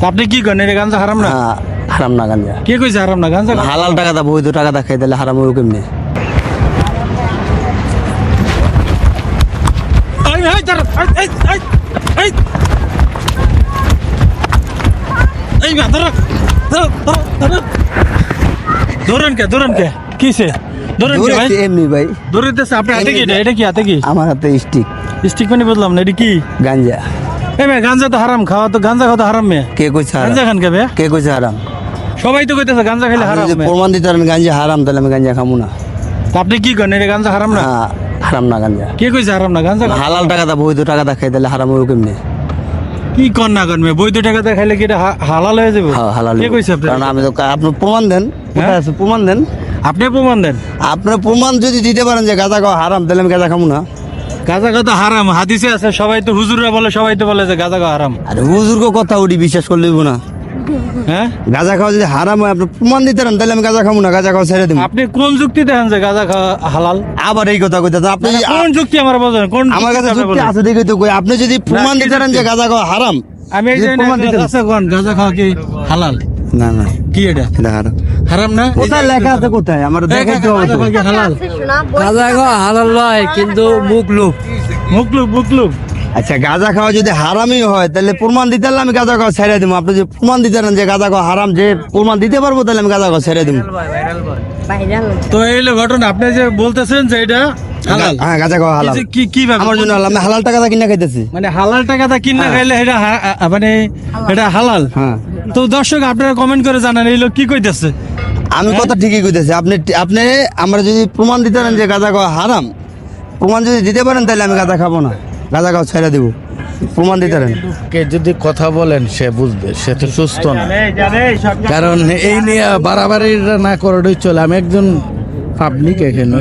তা আপনি কি করেন? এটা গাঞ্জা হারাম না? হ্যাঁ, হারাম না গাঞ্জা। কে কইছে হারাম না? গাঞ্জা হালাল টাকা দা বৈধ টাকা দা খাই তাহলে হারাম হইব কেমনি? এই, এই, দাঁড়া, এই, এই, এই, এই। এই মা, ধরো, ধরো, ধরো, ধরো। ধরেন কে ধরেন কে? কিসে ধরেন কে ভাই? দৌড়াইছে এমনি ভাই। ধরিতেছে আপনি হাতে কি এটা? এটা কি হাতে কি? আমার হাতে স্টিক স্টিক পানি বললাম না এটা কি? গাঞ্জা। এই মেয়ে গাঞ্জা তো হারাম খাওয়া তো গাঞ্জা খাওয়া তো হারাম মেয়ে। কে কইছে হারাম? খান কে বে কে কইছে হারাম? সবাই তো কইতেছে গাঞ্জা খেলে আপনি হারাম যদি। প্রমাণ দিতে পারেন গাঞ্জা হারাম তাহলে আমি গাঞ্জা খামু না। আপনি কি করেন? এটা গাঞ্জা হারাম না? হ্যাঁ, হারাম না গাঞ্জা। কে কইছে হারাম না? গাঞ্জা হালাল টাকা দা বৈধ টাকা দা খাই তাহলে হারাম হইব কেমনি? কি কর না কর বৈধ টাকাতে খাইলে কি এটা হালাল হয়ে যাবে? হ্যাঁ, হালাল কে কইছে আপনি কারণ আমি তো আপনি প্রমাণ দেন। কোথায় আছে? প্রমাণ দেন। আপনি প্রমাণ দেন। আপনার প্রমাণ যদি দিতে পারেন যে গাঁজা খাওয়া হারাম তাহলে আমি গাঁজা খামু না। গাঁজা খাওয়া তো হারাম হাদিসে আছে সবাই তো হুজুররা বলে সবাই তো বলে যে গাঁজা খাওয়া হারাম। আরে হুজুর্গ কথা উঠি বিশ্বাস করলে না। হ্যাঁ? গাঁজা খাওয়া যদি হারাম হয় আপনি প্রমাণ দিতে পারেন তাহলে আমি গাঁজা খামু না গাঁজা খাওয়া ছেড়ে দিব। আপনি কোন যুক্তি দেখেন যে গাঁজা খাওয়া হালাল? আবার এই কথা কইতে আপনি যদি- কোন যুক্তি আমার বোঝেন কোন আমার কাছে যুক্তি? আছে দেখে তো কই আপনি যদি প্রমাণ দিতে পারেন যে? গাঁজা খাওয়া হারাম আমি এই যে গাঁজা খাওয়া কি হালাল? না না। কি এটা? এটা হারাম। হারাম না? কোথায় লেখা আছে কোথায়? আমার দেখাইতে হবে গাঁজা তো। খাওয়া হালাল। গাঁজা খাওয়া হালাল নয় কিন্তু মুখ লোক মুকলুক মুকলুক আচ্ছা গাঁজা খাওয়া যদি হারামই হয় তাহলে প্রমাণ দিতে পারলে আমি গাঁজা খাওয়া ছেড়ে দিব। আপনি যদি প্রমাণ দিতে যে গাঁজা খাওয়া হারাম যে প্রমাণ দিতে পারব তাহলে আমি গাঁজা খাওয়া ছেড়ে দিব। তো এই ঘটনা। আপনি যে বলতেছেন যে এটা হালাল। হ্যাঁ গাঁজা খাওয়া হালাল। কি কি আমার জন্য হালাল। আমি হালাল টাকাটা কিনা খাইতেছি। মানে হালাল টাকাটা কিনা খাইলে এটা হা- মানে এটা হালাল। হ্যাঁ। তো দর্শক আপনারা কমেন্ট করে জানান এই লোক কি কইতেছে? আমি কথা ঠিকই কইতেছি। আপনি আপনি আমরা যদি প্রমাণ দিতে পারেন যে গাঁজা খাওয়া হারাম প্রমাণ যদি দিতে পারেন তাহলে আমি গাঁজা খাব না। গাঁজা খাওয়া ছেড়ে দিব। প্রমাণ দিতে পারেন। কে যদি কথা বলেন সে বুঝবে সে তো সুস্থ না। কারণ এই নিয়ে বাড়াবাড়ি না করাটাই চলে আমি একজন পাবলিক এখানে।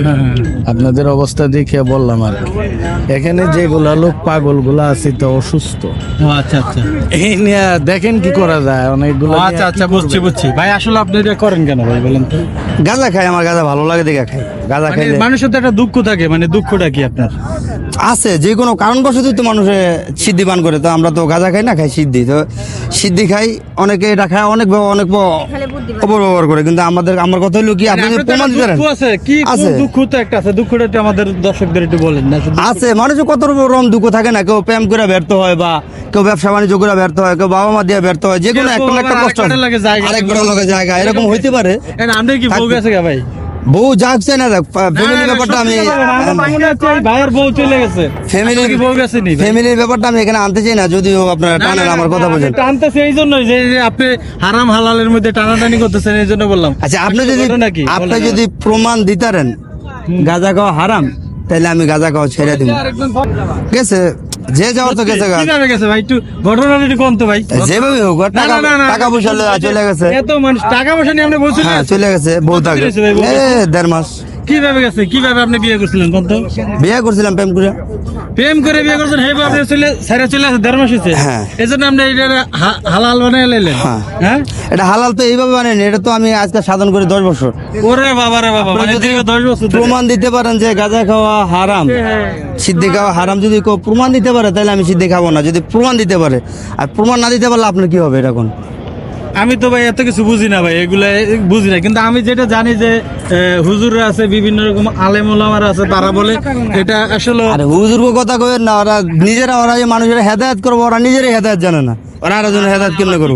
আপনাদের অবস্থা দেখে বললাম আর কি। এখানে যেগুলা লোক পাগলগুলা আছে তো অসুস্থ। আচ্ছা আচ্ছা। এই নিয়ে দেখেন কি করা যায় অনেকগুলো আচ্ছা আচ্ছা বুঝছি বুঝছি। ভাই আসলে আপনি এটা করেন কেন ভাই বলেন তো? গাঁজা খাই আমার গাঁজা ভালো লাগে দেখে খাই। গাঁজা মানে খাইলে মানুষের তো একটা দুঃখ থাকে মানে দুঃখটা কি আপনার? আছে যে কোনো কারণবশতই তো মানুষে সিদ্ধি পান করে তো আমরা তো গাঁজা খাই না খাই সিদ্ধি। তো সিদ্ধি খাই অনেকে এটা খায় অনেক অনেক অপব্যবহার করে কিন্তু আমাদের আমার কথা হলো কি আপনি আপনার প্রমাণ দিতে আছে কি আছে। দুঃখ তো একটা আছে দুঃখটা একটু আমাদের দর্শকদের একটু বলেন না আছে। মানুষের কত রকম দুঃখ থাকে না কেউ প্রেম করে ব্যর্থ হয় বা কেউ ব্যবসা বাণিজ্য করে ব্যর্থ হয় কেউ বাবা মা দিয়ে ব্যর্থ হয় যে কোনো একটা একটা কষ্ট। লাগে জায়গা। আরেকবার লাগে জায়গা এরকম হইতে পারে। আমাদের কি বউ গেছে ভাই? বউ যাচ্ছে না দেখ ফ্যামিলির ব্যাপারটা আমি এই ভাইয়ের বউ চলে গেছে। ফ্যামিলির বউ গেছে নি ফ্যামিলির ব্যাপারটা আমি এখানে আনতে চাই না যদিও আপনারা টানেন আমার কথা না, বলছেন আমি টানতেছি এই জন্যই যে আপনি হারাম হালালের মধ্যে টানাটানি করতেছেন এই জন্য বললাম। আচ্ছা আপনি যদি আপনি যদি প্রমাণ দিতারেন গাঁজা খাওয়া হারাম? তাহলে আমি গাঁজা খাওয়া ছেড়ে দিব। গেছে যে যাওয়ার তো গেছে গা। কীভাবে গেছে ভাই? একটু ঘটনাটা একটু কম তো ভাই। যেভাবে হোক টাকা টাকা পয়সা চলে গেছে। এত মানুষ টাকা পয়সা নিয়ে আপনি বলছিলেন হ্যাঁ চলে গেছে বউ থাকে। দেড় মাস। কীভাবে গেছে? কীভাবে আপনি বিয়ে করছিলেন বিয়ে করছিলাম প্রেম করে। প্রেম করে বিয়ে করছেন আপনি চলে সাইরা চলে আসে দেড় মাস হয়েছে হ্যাঁ। আপনি এটা হালাল বানিয়ে লাইলেন। হ্যাঁ। হ্যাঁ? এটা হালাল তো এইভাবে মানে এটা তো আমি আজকে সাধন করি দশ বছর। ওরে বাবা রে বাবা মানে যদি দশ বছর প্রমাণ দিতে পারেন যে গাঁজা খাওয়া হারাম। সিদ্ধি খাওয়া হারাম যদি কেউ প্রমাণ দিতে পারে তাহলে আমি সিদ্ধি খাব না। যদি প্রমাণ দিতে পারে আর প্রমাণ না দিতে পারলে আপনার কি হবে এটা কোন আমি তো ভাই এত কিছু বুঝি না ভাই এগুলা বুঝি না। কিন্তু আমি যেটা জানি যে এ, হুজুররা আছে বিভিন্ন রকম আলেম ওলামারা আছে তারা বলে এটা আসলে আর হুজুরকে কথা কই না ওরা নিজেরা ওরা যে মানুষের হেদায়ত করব ওরা নিজেরাই হেদায়ত জানে না। ওরা আরেকজন হেদায়ত কেমনে করব?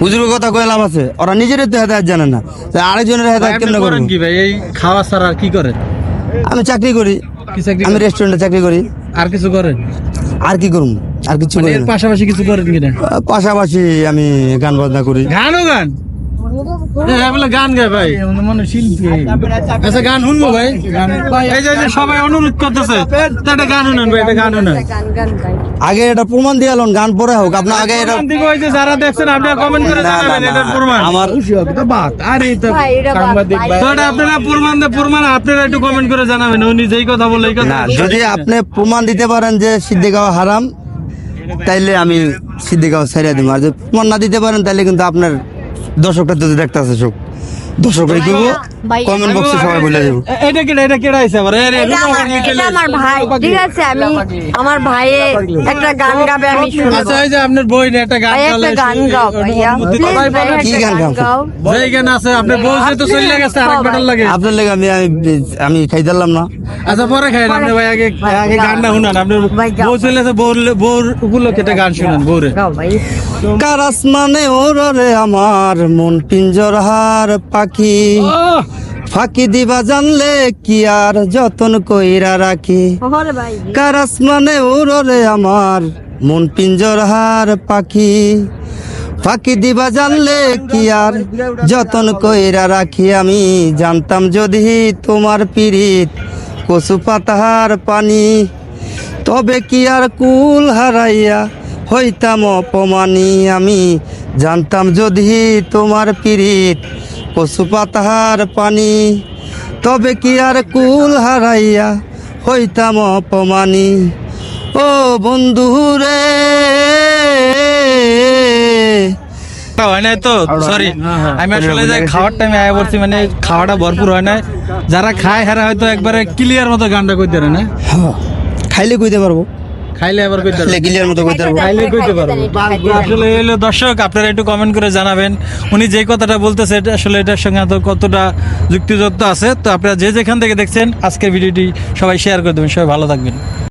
হুজুরের কথা কয়ে লাভ আছে ওরা নিজেরাই তো হেদায়ত জানে না। আরেকজনের হেদায়ত কেমনে করব? কি ভাই এই খাওয়া ছাড়া আর কি করেন? আমি চাকরি করি। আমি রেস্টুরেন্টে চাকরি করি। আর কিছু করেন? আর কি করুম আর কিছু মানে করি না। পাশাপাশি কিছু করেন কিনা পাশাপাশি আমি গান বাজনা করি। গানও গান? হ্যাঁ বলে গান গায় ভাই। মানে শিল্পী আচ্ছা গান শুনব ভাই। এই যে যে সবাই অনুরোধ করতেছে। তা একটা গান শুনেন ভাই একটা গান শুনেন। আগে এটা প্রমাণ দিয়ে এলন গান পরে হোক। আপনার আগে এটা প্রমাণ দিবো যে যারা দেখছেন আপনারা কমেন্ট করে না, না, জানাবেন না, এটার প্রমাণ। আমার বাত। আরে তো ভাই, এটা বাদ, সাংবাদিক ভাই। ভাই। তো এটা আপনারা প্রমাণ দে প্রমাণ আপনারা একটু কমেন্ট করে জানাবেন উনি যেই কথা বলে এই কথা না যদি আপনি প্রমাণ দিতে পারেন যে সিদ্ধি হারাম তাইলে আমি সিদ্ধিকাও খাওয়া ছেড়ে দিব। আর যদি না দিতে পারেন তাহলে কিন্তু আপনার দর্শকটা যদি দেখতে আছে সব দর্শক ভাই করব কমেন্ট বক্সে সবাই বলে দেবো। এটা কেডা এটা কেডা আইছে আবার। এ এটা আমার ভাই। ঠিক আছে আমি আমার ভাইয়ে একটা গান গাবে আমি শুনব। আচ্ছা এই যে আপনার বই নিয়ে একটা গান গালে গান গাও ভাইয়া। কি গান গান গাও? গাও। গান আছে আপনার বউ যে তো চলে গেছে আরেক বেটার লাগে। আপনার লেগে আমি আমি- খাই দিলাম না। আচ্ছা পরে খাই আপনি ভাই আগে আগে গানটা শুনান আপনার। বউ চলে গেছে বউর বউর উপলক্ষে একটা গান শুনান বউরে। গাও ভাই। কারাস মানে ওরে আমার মন পিঞ্জরহার পাখি ফাঁকি দিবা জানলে কি আর যতন কইরা রাখি। ওরে ভাই। কারাস মানে ওরে আমার মন পিঞ্জরহার পাখি। ফাঁকি দিবা জানলে কি আর যতন কইরা রাখি। আমি জানতাম যদি তোমার পিরিত কচু পাতাহার পানি তবে কি আর কুল হারাইয়া হইতাম অপমানি। আমি জানতাম যদি তোমার পিরিত কচু পাতাহার পানি তবে কি আর কুল হারাইয়া হইতাম অপমানি? ও বন্ধু রে। হয় নাই তো? সরি আমি আসলে যে খাওয়ার টাইমে আয়া পড়ছি মানে খাওয়াটা ভরপুর হয় না যারা খায় হেরা হয়তো একবারে ক্লিয়ার মতো গানটা কইতে পারে না। খাইলে কইতে পারব। খাইলে আবার কইতে পারবে। খাইলে মতো কইতে পারব। খাইলে কইতে পারব। আসলে দর্শক আপনারা একটু কমেন্ট করে জানাবেন। উনি যে কথাটা বলতেছে এটা আসলে এটার সঙ্গে তো কতটা যুক্তিযুক্ত আছে? তো আপনারা যে যেখান থেকে দেখছেন আজকের ভিডিওটি সবাই শেয়ার করে দেবেন। সবাই ভালো থাকবেন।